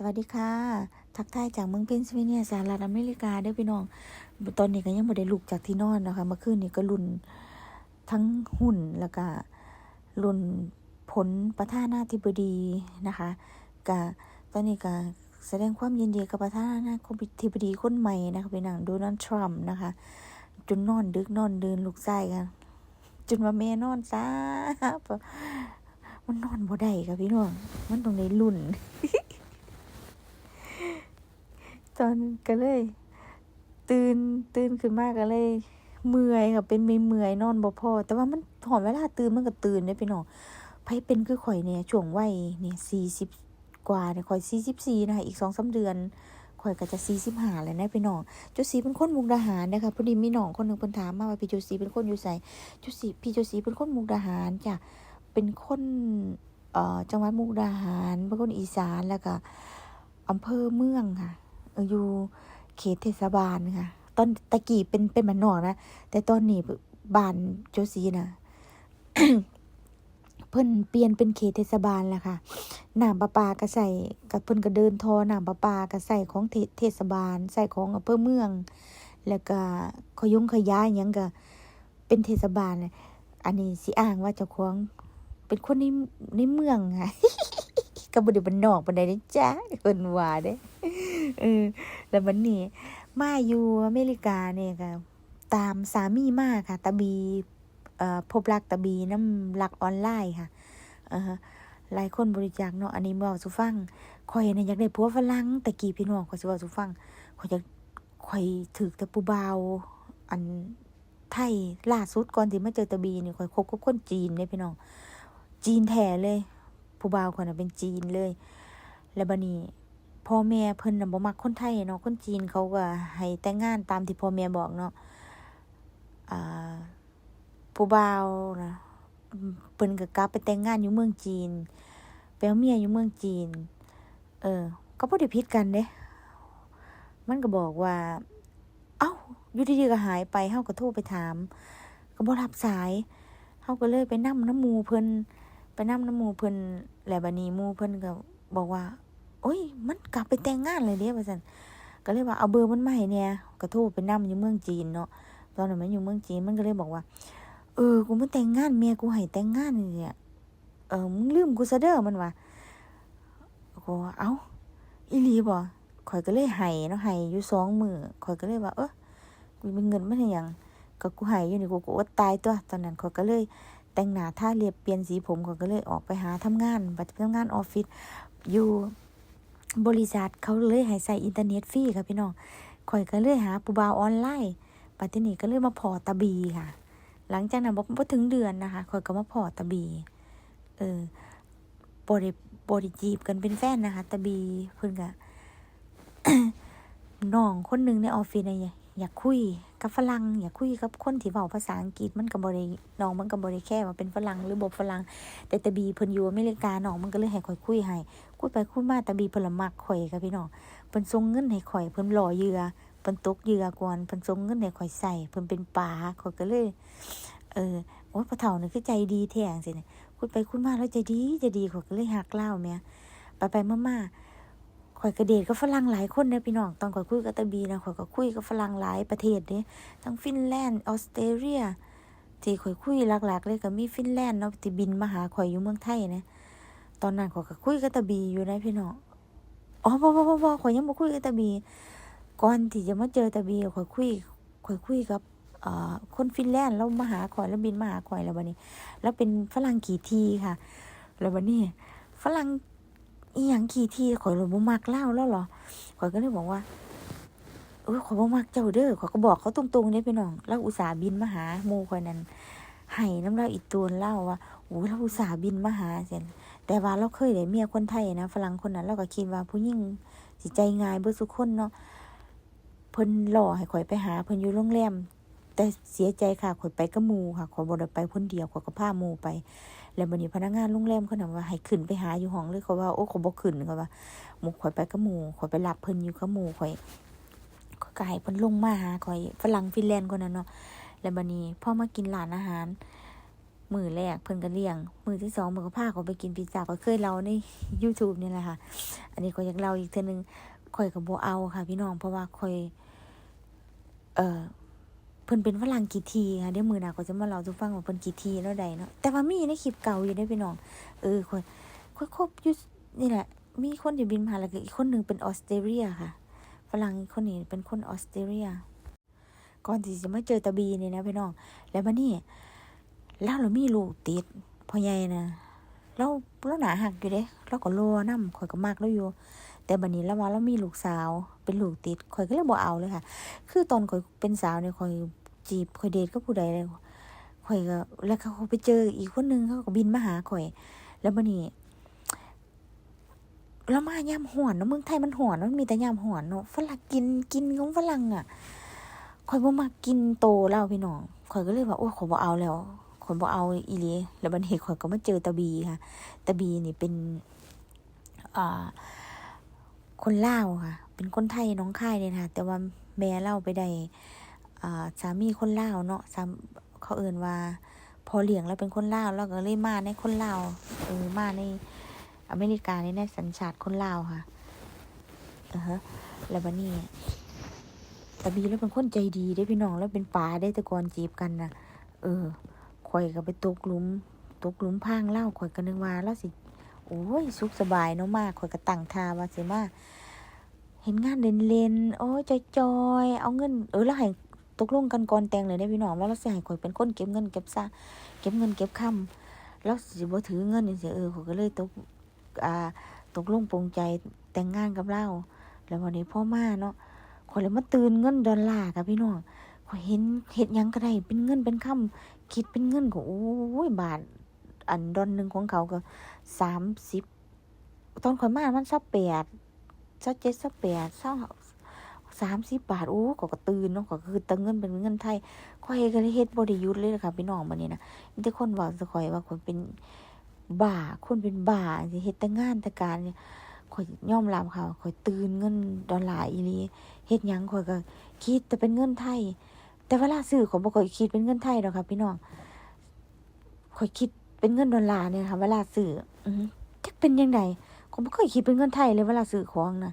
สวัสดีค่ะ ทักทายจากเมืองเพนซิลเวเนียสหรัฐอเมริกาเด้พี่น้อง ตอนนี้ก็ยังไม่ได้ลุกจากที่นอนนะคะ เมื่อคืนนี้ก็ลุนทั้งหุ่นแล้วก็ลุนผลประธานาธิบดีนะคะกะตอนนี้ก็แสดงความยินดีกับประธานาธิบดีคนใหม่นะคะเป็นหนังโดนัลด์ทรัมป์นะคะ จนนอนดึกนอนเดินลุกไส้กันจนว่าแม่นอนจ้ามันนอนบ่ได้ค่ะพี่น้อง มันต้องในรุ่น ตอนก็เลย ตื่นตื่นขึ้นมากก็เลย เมื่อยค่ะเป็นไม่เมื่อยนอนบ่พอแต่ว่ามันหอนเวลาตื่นมันก็ตื่นได้พี่น้องไผเป็นคือข่อยเนี่ยช่วงวัยเนี่ยสี่สิบกว่าเนี่ยข่อยสี่สิบสี่นะคะอีกสองสาเดือนข่อยก็จะสี่สิบห้าแล้วนะพี่น้องจุสีเป็นคนมุกดาหารนะคะพอดีมีน้องคนหนึ่งเพิ่นถามมาว่าพี่จุสีเป็นคนอยู่ไสจุสีพี่จุสีเป็นคนมุกดาหารจ้ะเป็นคนเอ่อจังหวัดมุกดาหารเป็นคนอีสานแล้วก็อำเภอเมืองค่ะ อยู่เขตเทศบาลค่ะ ตอนตะกี้เป็นเป็นบ้านนอกนะ แต่ตอนนี้บ้านโจซีนะเพิ่นเปลี่ยนเป็นเขตเทศบาลแล้วค่ะน้ำประปาก็ใส่กับเพิ่นก็เดินทอน้ำประปาก็ใส่ของเทศบาล ใส่ของอำเภอเมือง แล้วก็ขยงขยายยังก็เป็นเทศบาลน่ะอันนี้สิอ้างว่าเจ้าของเป็นคนในในเมืองค่ะ ก็บ่ได้บ้านนอกปานใดเด้จ้าเพิ่นว่าเด้เออแล้ววันนี้ มาอยู่อเมริกาเนี่ยค่ะตามสามีมาค่ะตาบีเอ่อพบรักตาบีน้ำรักออนไลน์ค่ะเออหลายคนบริจาคเนาะอันนี้บอกสุฟังข่อยเนี่ยอยากได้ผัวฝรั่งแต่กี้พี่น้องข่อยสิบอกสุฟังข่อยอยากข่อยถึกแต่ปูเบาอันไทยล่าสุดก่อนที่มาเจอตาบีนี่ข่อยคบกับคนจีนเลยพี่น้อง จีนแท้เลย ผู้บ่าวข่อยน่ะเป็นจีนเลย แล้วบัดนี้พ่อแม่เพิ่นน่ะบ่มักคนไทยเนาะคนจีนเขาก็ให้แต่งงานตามที่พ่อแม่บอกเนาะอ่าผู้บ่าวนะเพิ่นก็กลับไปแต่งงานอยู่เมืองจีนไปเอาเมียอยู่เมืองจีน เออ ก็บ่ได้ผิดกันเด้มันก็บอกว่า เอ้าอยู่ดีๆก็หายไปเฮาก็โทรไปถาม ก็บ่รับสายเฮาก็เลยไปนำน้ำมูเพิ่น ไปนำน้ำมูเพิ่นแหลบันีมูเพิ่นก็บอกว่า โอ้ย มันกลับไปแต่งงานเลยเด้ว่าซั่นก็เลยว่าเอาเบอร์มันมาให้แหน่ยก็โทรไปนำอยู่เมืองจีนเนาะตอนนั้นมันอยู่เมืองจีนมันก็เลยบอกว่า เออกูมาแต่งงานเมียกูให้แต่งงานเนี่ยเออมึงลืมกูซะเด้อมันว่าก็ว่าเอ้าอีหลีบ่ข่อยก็เลยให้เนาะให้อยู่สองมือข่อยก็เลยว่า เออกูมีเงินมาให้หยังก็กูให้อยู่นี่กูก็อดตายตัว ตอนนั้นข่อยก็เลยแต่งหน้าท่าเล็บเปลี่ยนสีผมก็เลยออกไปหาทำงานไปทำงานออฟฟิศอยู่บริษัทเขาเลยให้ใส่อินเทอร์เน็ตฟรีค่ะพี่น้องข่อยก็เลยหาปูบาวออนไลน์ปัจจุบันก็เลยมาพอตาบีค่ะ หลังจากนั้นบ่บ่ถึงเดือนนะคะข่อยก็มาพอตาบี เออบริบริจีบกันเป็นแฟนนะคะตาบีเพิ่นก็น้องคนหนึ่งในออฟฟิศน่ะ อย่าคุยกับฝรั่งอย่าคุยกับคนที่เว้าภาษาอังกฤษมันก็บ่ได้น้องมันก็บ่ได้แค่ว่าเป็นฝรั่งหรือบ่ฝรั่งแต่ตาบีเพิ่นอยู่อเมริกาน้องมันก็เลยให้ข่อยคุยให้คุยไปคุยมาตาบีเพิ่นละมักข่อยค่ะพี่น้องเพิ่นส่งเงินให้ข่อยเพิ่นหล่อเหยื่อเพิ่นตกเหยื่อก่อนเพิ่นส่งเงินให้ข่อยใส่เพิ่นเป็นปลาข่อยก็เลย เออโอ้ยพ่อเฒ่านี่คือใจดีแท้จังซี่นี่คุยไปคุยมาแล้วใจดีใจดีข่อยก็เลยฮักเล่าแม่ไปไปมาๆ ข่อยก็เดทกับฝรั่งหลายคนเด้อพี่น้องตอนข่อยคุยกับตาบีนะข่อยก็คุยกับฝรั่งหลายประเทศเด้ทั้งฟินแลนด์ออสเตรเลียที่ข่อยคุยหลักๆ เลยก็มีฟินแลนด์เนาะที่บินมาหาข่อยอยู่เมืองไทยนะตอนนั้นข่อยก็คุยกับตาบีอยู่นะพี่น้องอ๋อบ่บ่บ่บ่ข่อยยังบ่คุยกับตาบี ก่อนที่จะมาเจอตาบีข่อยคุยข่อยคุยกับคนฟินแลนด์แล้วมาหาข่อยแล้วบินมาหาข่อยแล้วบัดนี้ แล้วเป็นฝรั่งกี่ทีค่ะ แล้วบัดนี้ฝรั่ง อีหยังกี่ทีข่อยเลยบ่มักเล่าแล้วหรอข่อยก็เลยบอกว่าเออข่อยบ่มักเจ้าเด้อข่อยก็บอกเขาตรงๆเด้พี่น้องแล้วอุตส่าห์บินมาหาหมู่ข่อยนั่นให้น้ำเล่าอีตัวเล่าว่าโอ้เราอุตส่าห์บินมาหาเสียนแต่ว่าเราเคยได้เมียคนไทยนะฝรั่งคนนั้น เราก็คิดว่าผู้หญิงสิใจง่ายเบิดทุคนเนาะเพิ่นหล่อให้ข่อยไปหาเพิ่นอยู่โรงแรมแต่เสียใจค่ะข่อยไปกับหมู่ค่ะข่อยบ่ได้ไปคนเดียวข่อยก็พาหมู่ไป แล้วบัดนี้พนักงานโรงแรมเขาน่ะว่าให้ขึ้นไปหาอยู่ห้องเลยเขาว่าโอ้ข่อยบ่ขึ้นเขาว่าหมูข่อยไปกับหมูข่อยไปรับเพิ่นอยู่กับหมูข่อยข่อยก็ให้เพิ่นลงมาหาข่อยฝรั่งฟินแลนด์คนนั้นเนาะแล้วบัดนี้พ่อมากินร้านอาหารมือแรกเพิ่นก็เลี้ยง มือที่สองมือก็พาเขาไปกินพิซซ่าก็เคยเล่าใน YouTube นี่แหละค่ะ อันนี้ก็อยากเล่าอีกเทื่อนึงข่อยก็บ่เอาค่ะ พี่น้องเพราะว่าข่อย เอ่อ เพิ่นเป็นฝรั่งกี่ทีค่ะเดี๋ยวมือหน้าก็จะมาเล่าสู่ฟังว่าเพิ่นกี่ทีแล้วใดเนาะแต่ว่ามีในคลิปเก่าอยู่เด้พี่น้อง เออข่อยข่อยคบอยู่นี่แหละ มีคนที่บินผ่าแล้วก็อีกคนหนึงเป็นออสเตรเลียค่ะฝรั่งอีกคนนี้เป็นคนออสเตรเลียก่อนที่จะมาเจอตาบีนี่นะพี่น้อง แล้วบัดนี้เราเรามีลูกติดพ่อใหญ่นะเราเราหนาหักอยู่เด้เราก็รอนำข่อยก็มักเราอยู่ แต่บัดนี้เราว่าเรามีลูกสาวเป็นลูกติดข่อยก็เลยบ่เอาเลยค่ะ คือตอนข่อยเป็นสาวเนี่ยข่อยจีบข่อยเดทกับผู้ใดเลยข่อยก็แล้วเขาไปเจออีกคนนึงเขาก็บินมาหาข่อย แล้วบัดนี้เรามายามหอนเนาะเมืองไทยมันหอนมันมีแต่ยามหอนเนาะฝรั่งกินกินของฝรั่งอะข่อยบ่มักกินโตแล้วพี่น้องข่อยก็เลยว่าโอ้ข่อยบ่เอาแล้วข่อยบ่เอาอีหลีแล้วบัดนี้ข่อยก็มาเจอตาบีค่ะตาบีนี่เป็น อ่า คนลาวค่ะ เป็นคนไทยน้องค่ายเนี่ยนะคะแต่ว่าแม่เล่าไปได้สามีคนลาวเนาะสามเขาเอิ่นว่า พอเลี้ยงแล้วเป็นคนลาวแล้วก็เลยมาในคนลาวเออมาในอเมริกาในในสัญชาติคนลาวค่ะเออฮะแล้วบัดนี้ตาบีแล้วเป็นคนใจดีได้พี่น้องแล้วเป็นป่าได้แต่ก่อนจีบกันนะเออข่อยก็ไปตกหลุมตกหลุมพางเล่าข่อยก็นึกว่าแล้วสิโอ้ยสุขสบายเนาะมากข่อยก็ตั้งทาว่าสิมา เห็นงานเล่นๆโอ้ยจอยๆเอาเงิน เออแล้วให้ตกลงกันก่อนแต่งเลยได้พี่น้องว่าเราสิให้ข่อยเป็นคนเก็บเงินเก็บซะเก็บเงินเก็บคำแล้วสิบ่ถือเงินนี่เออข่อยก็เลยตกอ่าตกลงปรงใจแต่งงานกับเราแล้ววันนี้พ่อมาเนาะข่อยเลยมาตื่นเงินดอลลาร์ค่ะพี่น้องข่อยเห็นเฮ็ดหยังก็ได้เป็นเงินเป็นคำคิดเป็นเงินก็โอ้ยบาทอันดอนหนึ่งของเขาก็สามสิบตอนข่อยมามันสักแปด สักเจ็ดสักแปดสักสามสิบบาทโอ้ก็ก็ตื่นเนาะก็คือตังเงินเป็นเงินไทยข่อยก็เฮ็ดบ่ได้หยุดเลยล่ะค่ะพี่น้องบัดนี้นะมีแต่คนบอกจะข่อยว่าข่อยเป็นบ้าคนเป็นบ้าสิเฮ็ดแต่งานแต่การเนี่ยข่อยยอมรับค่ะข่อยตื่นเงินดอลลาร์อีหลีเฮ็ดหยังข่อยก็คิดแต่เป็นเงินไทย แต่เวลาซื้อขอยบ่ค่อยคิดเป็นเงินไทยดอกค่ะพี่น้องข่อยคิดเป็นเงินดอลลาร์เนี่ยค่ะเวลาซื้ออือจักเป็นจังได ข่อยบ่เคยคิดเป็นเงินไทยเลยเวลาซื้อของนะ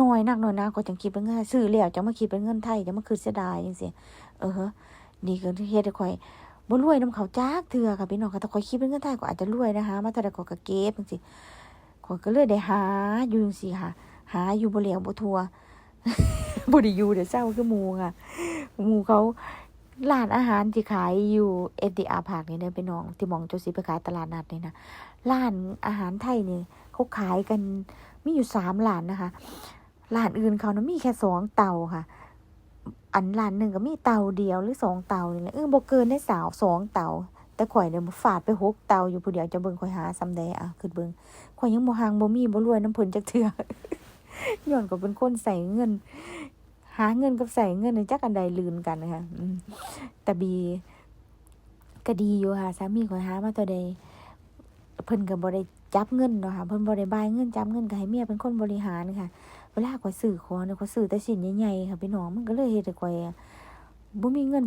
น้อยนักน้อยนะข่อยจังคิดเป็นเงินไทยซื้อแล้วจังมาคิดเป็นเงินไทยจังมาคือเสียดายจังซี่เออนี่ก็เฮ็ดให้ข่อยบ่รวยนำเขาจักเทื่อค่ะพี่น้องค่ะถ้าข่อยคิดเป็นเงินไทยก็อาจจะรวยนะคะมาแต่ละข่อยก็เก็บจังซี่ข่อยก็เลยได้หาอยู่จังซี่ค่ะ หาอยู่บ่แล้วบ่ทั่วบไดิยูเดี๋ยวเศร้าคือหมูค่ะหมูเขาร้านอาหารที่ขายอยู่เอ็ดีอาพาร์คนี่เนี่ยไปน้องที่มองโจสิไปขายตลาดนัดนี่นะร้านอาหารไทยนี่ เขาขายกันมีอยู่สามร้านนะคะร้านอื่นเขานะมีแค่สองเตาค่ะ อันร้านหนึ่งก็มีเตาเดียวหรือสองเตานี่แหละเออบ่เกินได้สาวสองเตาแต่ข่อยเนี่ยฟาดไปหกเตาอยู่ผู้เดียวจะเบิ่งข่อยหาซำใดอะคือเบิ่งข่อยยังบ่หางบ่มีบ่รวยน้ำเพิ่นจักเทื่อย้อนก็เป็นคนใส่เงิน หาเงินกับใส่เงินในจักอันใดลืนกันนะคะแต่บีก็ดีอยู่ค่ะสามีข่อยหามาตัวใด เพิ่นก็บ่ได้จับเงินเนาะค่ะเพิ่นบ่ได้บายเงินจับเงินก็ให้เมียเป็นคนบริหารค่ะ เวลาข่อยซื้อของเนี่ยข่อยซื้อแต่ชิ้นใหญ่ๆค่ะพี่น้องมันก็เลยเฮ็ดให้ข่อยบ่มีเงิน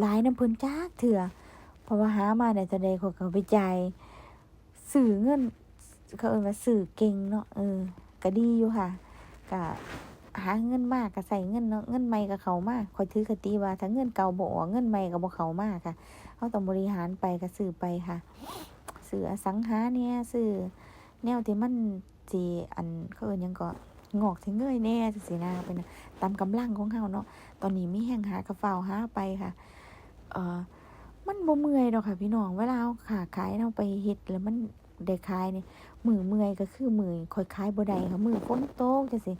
หลายนำเพิ่นจักเทื่อเพราะว่าหามาได้ตัวใดข่อยก็ไปจ่ายซื้อเงินเขาเอิ้นว่าซื้อเก่งเนาะเออก็ดีอยู่ค่ะก็หาเงินมากก็ใส่เงินเนาะเงินใหม่ก็เข้ามาคอยถือคติว่าถ้าเงินเก่าบ่ออกเงินใหม่ก็บ่เข้ามาค่ะเฮาต้องบริหารไปก็ซื้อไปค่ะ ซื้ออสังหาเนี่ยซื้อแนวที่มันสิอันเขาเอินยังก็งอกสิเงยแน่จังซี่นะเป็นตามกำลังของเฮาเนาะตอนนี้มีแห่งหากระเฝ้าหาไปค่ะ เอ่อมันบ่เมื่อยดอกค่ะ พี่น้องเวลาเราค้าขายเราไปเฮ็ดแล้วมันได้ขายนี่มือเมื่อยก็คือมือคอยคลายบ่ได้ค่ะมือฝนตกจังซี่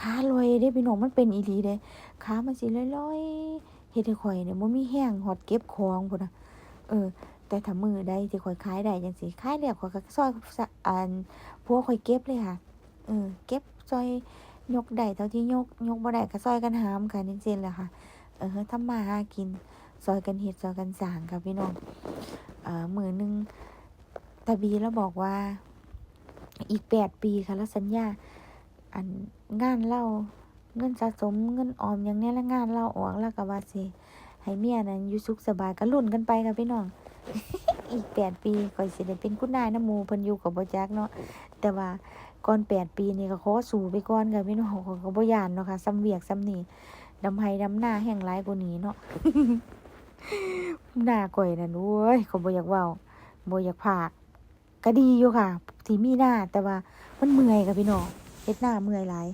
ขาลอยเด้พี่น้องมันเป็นอีหลีเด้ขามันสิลอยๆเฮ็ดให้ข่อยเนี่ยบ่มีแห้งฮอดเก็บของพุ่นน่ะเออ แต่ถ้ามือใดที่ข่อยขายได้จังซี่ขายแล้วข่อยก็ซอยอันพวกข่อยเก็บเลยค่ะ เออ เก็บซอยยกได้เท่าที่ยกยกบ่ได้ก็ซอยกันหามกันจังซี่แหละค่ะ เออทำมาหากินซอยกันเฮ็ดซอยกันสร้างค่ะพี่น้องเอ่อมือหนึงตาบีแล้วบอกว่าอีกแปดปีค่ะแล้วสัญญา อันงานเล่าเงินสะสมเงินออมอย่างนี้แล้วงานเล่าออกแล้วก็ว่าสิให้เมียนั้นอยู่สุขสบายก็ลุ้นกันไปค่ะพี่น้อง อีกแปดปีข่อยสิได้เป็นคุณนายน้ำมูเพิ่นอยู่ก็บ่จักเนาะแต่ว่าก่อนแปดปีนี่ก็ขอสู้ไปก่อนค่ะพี่น้องขอยก็บ่ยานเนาะค่ะซ้ำเวียกซ้ำนี่ดำไห้ดำหน้าแห่งหลายกว่านี้เนาะหน้าข่อยนั่นโอ้ยเขาบ่อยากเว้าบ่อยากพากก็ดีอยู่ค่ะที่มีหน้าแต่ว่ามันเมื่อยค่ะพี่น้องเฮ็ดหน้าเมื่อยหลาย